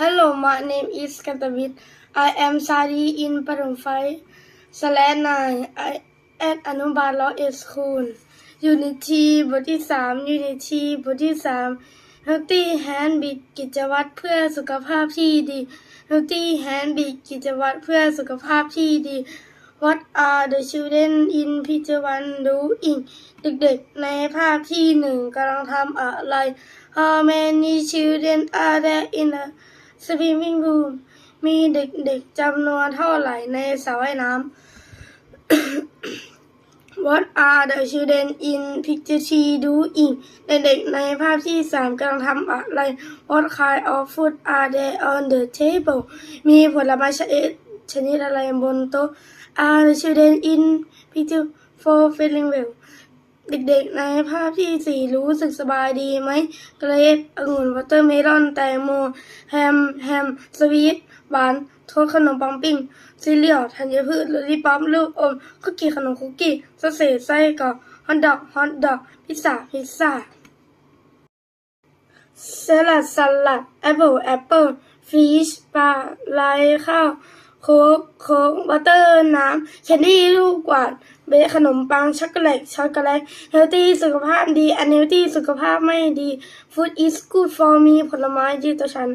Hello, my name is Katavit. I am studying in Paramphai, Slash 9 I at Anubal Law School. Unity บทที่ 3 Unity บทที่ 3 Healthy Hand Bit กิจวัตรเพื่อสุขภาพที่ดี Healthy Hand Bit กิจวัตรเพื่อสุขภาพที่ดี What are the children in picture one doing เด็กๆ ในภาพที่หนึ่งกำลังทำอะไร How many children are there in the swimming pool มีเด็กๆจำนวนเท่าไหร่ในสระว่ายน้ำ What are the children in picture three doing เด็กๆในภาพที่สามกำลังทำอะไร What kind of food are there on the table มีผลไม้ชนิดชนิดอะไรบนโต๊ะ Are the children in picture four feeling well เด็กๆในภาพที่สี่รู้สึกสบายดีไหมเกรปองุ่นวอเตอร์เมลอนแตงโมแฮมแฮมสวีทหวานโทษขนมปังปิ้งซีเรียลธัญพืชลอลี่ป๊อปลูกอมคุกกี้ขนมคุกกี้สเศษไส้กรอกฮอทดอกฮอทดอกพิซซ่าพิซซ่าสลัดสลัดแอปเปิลแอปเปิลฟิชปลาไลข้าวโค้กโค้กบัตเตอร์น้ำแคนดี้ลูกกวาด เบขนมปังช็อกโกแลตช็อกโกแลตเฮลตี้สุขภาพดีอันเฮลตี้สุขภาพไม่ดี Food is good for me ผลไม้ดีต่อฉัน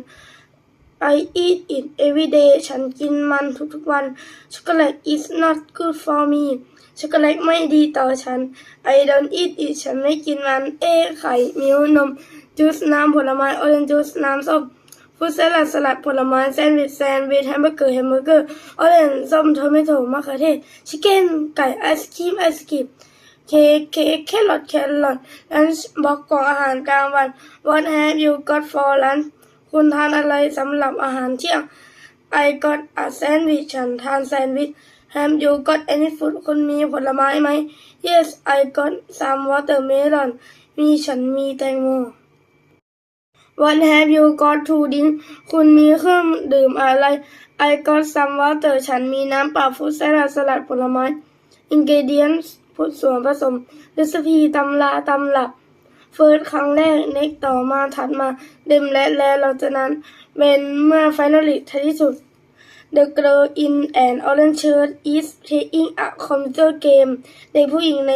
I eat it every day ฉันกินมันทุกๆวันช็อกโกแลต is not good for me ช็อกโกแลตไม่ดีต่อฉัน I don't eat it ฉันไม่กินมัน เอไข่มิลนมจูสน้ำผลไม้ออเรนจ์จูสน้ำส้ม ฟรุตสลัดสลัดผลไม้แซนด์วิชแซนด์วิชแฮมเบอร์เกอร์แฮมเบอร์เกอร์ออเรนจ์ส้มทอมเมโตมะเขือเทศชิคเก้นไก่ไอศครีมไอศครีมเค้กเค้กแครอทแครอทลันช์บ็อกของอาหารกลางวัน What have you got for lunch คุณทานอะไรสำหรับอาหารเที่ยง I got a sandwich ฉันทานแซนด์วิช Have you got any fruit คุณมีผลไม้ไหม Yes I got some watermelon มีฉันมีแตงโม What have you got to drink คุณมีเครื่องดื่มอะไร I got some water ฉันมีน้ำเปล่าฟรุตสลัดสลัดผลไม้ Ingredients ผสส่วนผสม Recipe ตำราตำรับ First ครั้งแรก Next ต่อมาถัดมา Them และและหลังจากนั้น When เมื่อ Finally ท้ายที่สุด The girl in an orange shirt is playing a computer game เด็กผู้หญิงใน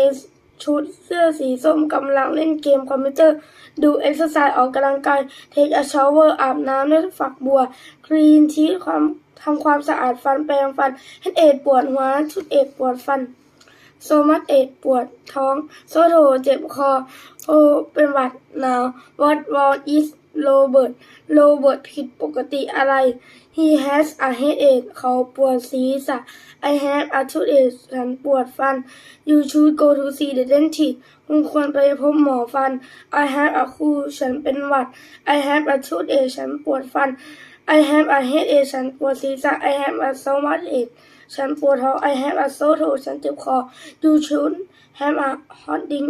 ชุดเสื้อสีส้มกำลังเล่นเกมคอมพิวเตอร์ ดูเอ็กซ์ไซส์ออกกำลังกายเทคอะชาวเวอร์อาบน้ำด้วยฝักบัวคลีนชีสความทำความสะอาดฟันแปรงฟันเฮดเอดปวดหัวชุดเอดปวดฟัน โซมัสเอดปวดท้อง โซโถเจ็บคอ โอเป็นหวัดหนาววัดวอดอีส What wrong is Robert Robert ผิดปกติอะไร He has a headache เขาปวดศีรษะ I have a toothache ฉันปวดฟัน You should go to see the dentist คุณควรไปพบหมอฟัน I have a cold ฉันเป็นหวัด I have a toothache ฉันปวดฟัน I have a headache ฉันปวดศีรษะ I have a stomachache ฉันปวดท้อง I have a sore throat ฉันเจ็บคอ You should have a hot drink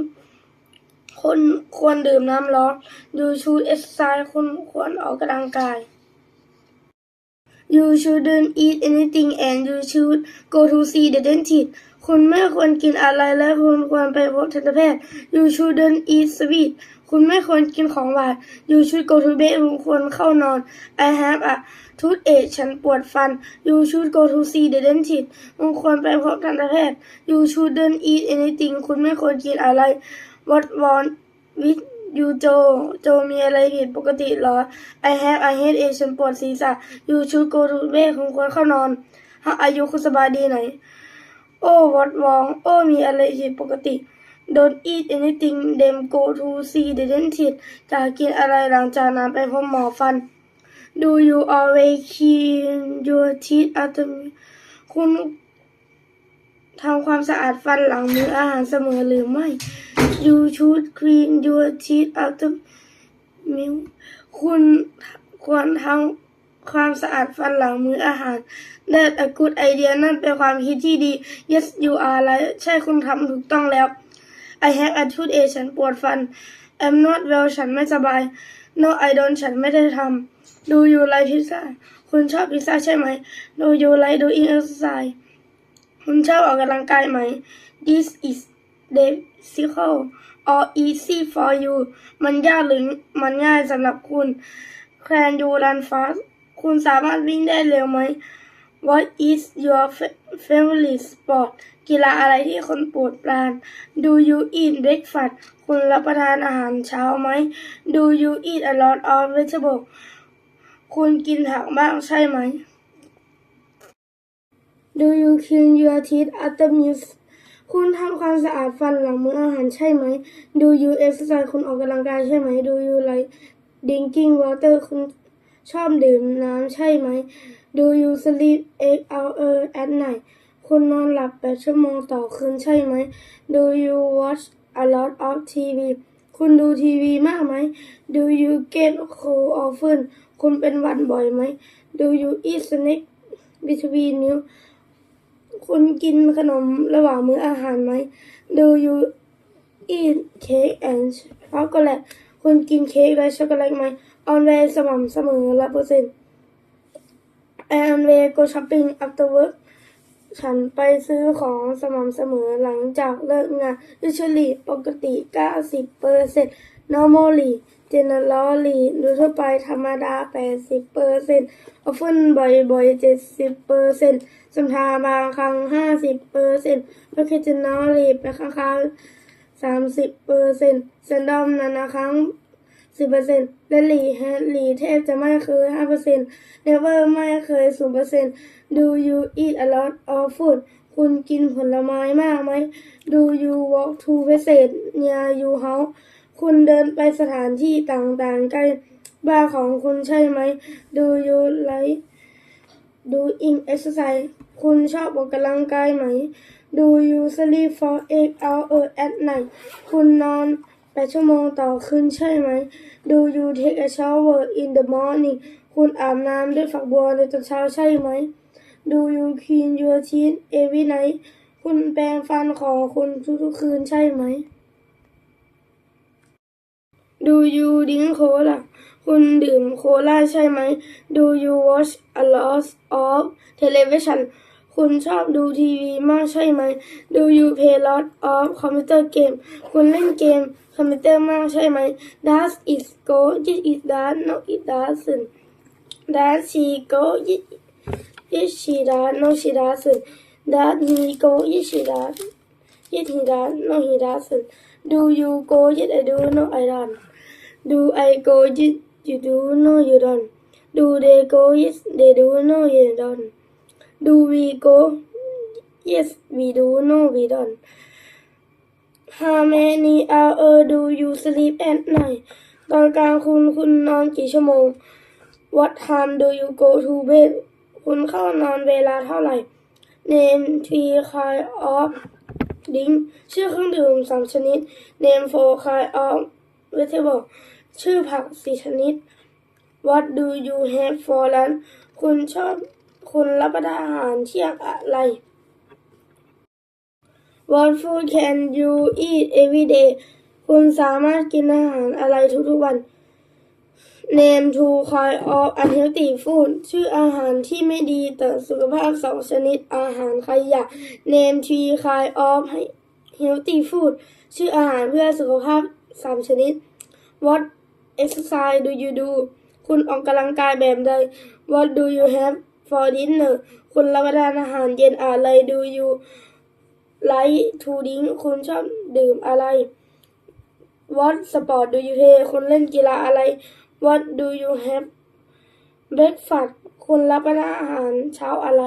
คุณควรดื่มน้ำร้อน You should exercise คุณควรออกกำลังกาย You shouldn't eat anything and you should go to see the dentist คุณไม่ควรกินอะไรและคุณควรไปพบทันตแพทย์ You shouldn't eat sweet คุณไม่ควรกินของหวาน You should go to bed คุณควรเข้านอน I have a toothache ฉันปวดฟัน You should go to see the dentist คุณควรไปพบทันตแพทย์ You shouldn't eat anything คุณไม่ควรกินอะไร What wrong with you โจโจมีอะไรผิดปกติเหรอ I have a headache ฉันปวดศีรษะ You should go to bed คุณควรเข้านอน How are you คุณสบายดีไหน Oh what wrong โอ้มีอะไรผิดปกติ Don't eat anything then go to see the dentist จะกินอะไรหลังจากนั้นไปพบหมอฟัน Do you always clean your teeth after meal คุณทำความสะอาดฟันหลังมื้ออาหารเสมอหรือไม่ You should clean your teeth after meal คุณควรทำความสะอาดฟันหลังมื้ออาหาร That's a good idea นั่นเป็นความคิดที่ดี Yes you are right ใช่คุณทำถูกต้องแล้ว I have a toothache ฉันปวดฟัน I'm not well ฉันไม่สบาย No I don't ฉันไม่ได้ทำ Do you like pizza คุณชอบพิซซ่าใช่ไหม Do you like doing exercise คุณชอบออกกำลังกายไหม This is difficult or easy for you มันยากหรือมันง่ายสำหรับคุณ Can you run fast คุณสามารถวิ่งได้เร็วไหม What is your favorite sport กีฬาอะไรที่คนโปรดปราน Do you eat breakfast คุณรับประทานอาหารเช้าไหม Do you eat a lot of vegetables คุณกินผักมากใช่ไหม Do you clean your teeth after meals คุณทำความสะอาดฟันหลังมื้ออาหารใช่ไหม Do you exercise คุณออกกำลังกายใช่ไหม Do you like drinking water คุณชอบดื่มน้ำใช่ไหม Do you sleep eight hours at night คุณนอนหลับแปดชั่วโมงต่อคืนใช่ไหม Do you watch a lot of TV คุณดูทีวีมากไหม Do you get cold often คุณเป็นหวัดบ่อยไหม Do you eat snack between meals คุณกินขนมระหว่างมื้ออาหารไหม Do you eat cake and chocolate คุณกินเค้กและช็อกโกแลตไหม On way สม่ำเสมอละเปอร์เซ็นต์ And way go shopping after work ฉันไปซื้อของสม่ำเสมอหลังจากเลิกงาน Usually ปกติ 90เปอร์เซ็นต์ Normally Generally โดยทั่วไปธรรมดา 80เปอร์เซ็นต์ Often บ่อยๆ 70เปอร์เซ็นต์สัมทาบางครั้ง 50เปอร์เซ็นต์ Occasionally เป็นครั้งๆ 30เปอร์เซ็นต์ Random นานาครั้งสิบเปอร์เซ็นต์และหลีแฮหลีแทบจะไม่เคยห้าเปอร์เซ็นต์ never ไม่เคยศูนย์เปอร์เซ็นต์ do you eat a lot of food คุณกินผลไม้มากไหม do you walk to places near your house คุณเดินไปสถานที่ต่างๆ ใกล้บ้านของคุณใช่ไหม do you like doing exercise คุณชอบออกกำลังกายไหม Do you sleep for eight hours at night คุณนอนแปดชั่วโมงต่อคืนใช่ไหม Do you take a shower in the morning คุณอาบน้ำด้วยฝักบัวในตอนเช้าใช่ไหม Do you clean your teeth every night คุณแปรงฟันของคุณทุกๆคืนใช่ไหม Do you drink cola คุณดื่มโคลาใช่ไหม Do you watch a lot of television คุณชอบดูทีวีมากใช่ไหม Do you play lot of computer game คุณเล่นเกมคอมพิวเตอร์มากใช่ไหม Does it go Yes it does No it doesn't Does she go Yes Yes she does No she doesn't Does he go Yes she does Yes he does No he doesn't Do you go Yes I do No I don't Do I go Yes you do No you don't Do they go Yes they do No they don't Do we go Yes we do No we don't How many hours do you sleep at night ตอนกลางคืนคุณนอนกี่ชั่วโมง What time do you go to bed คุณเข้านอนเวลาเท่าไหร่ Name three kind of drink ชื่อเครื่องดื่มสามชนิด Name four kind of vegetable ชื่อผักสี่ชนิด What do you have for lunch คุณชอบคุณรับประทานอาหารเที่ยงอะไร What food can you eat every day คุณสามารถกินอาหารอะไรทุกๆวัน Name two kind of unhealthy food ชื่ออาหารที่ไม่ดีต่อสุขภาพสองชนิดอาหารขยะ Name three kind of healthy food ชื่ออาหารเพื่อสุขภาพสามชนิด What exercise do you do คุณออกกำลังกายแบบใด What do you have for dinner คุณรับประทานอาหารเย็นอะไร Do you like to drink คุณชอบดื่มอะไร What sport do you play คุณเล่นกีฬาอะไร What do you have breakfast คุณรับประทานอาหารเช้าอะไร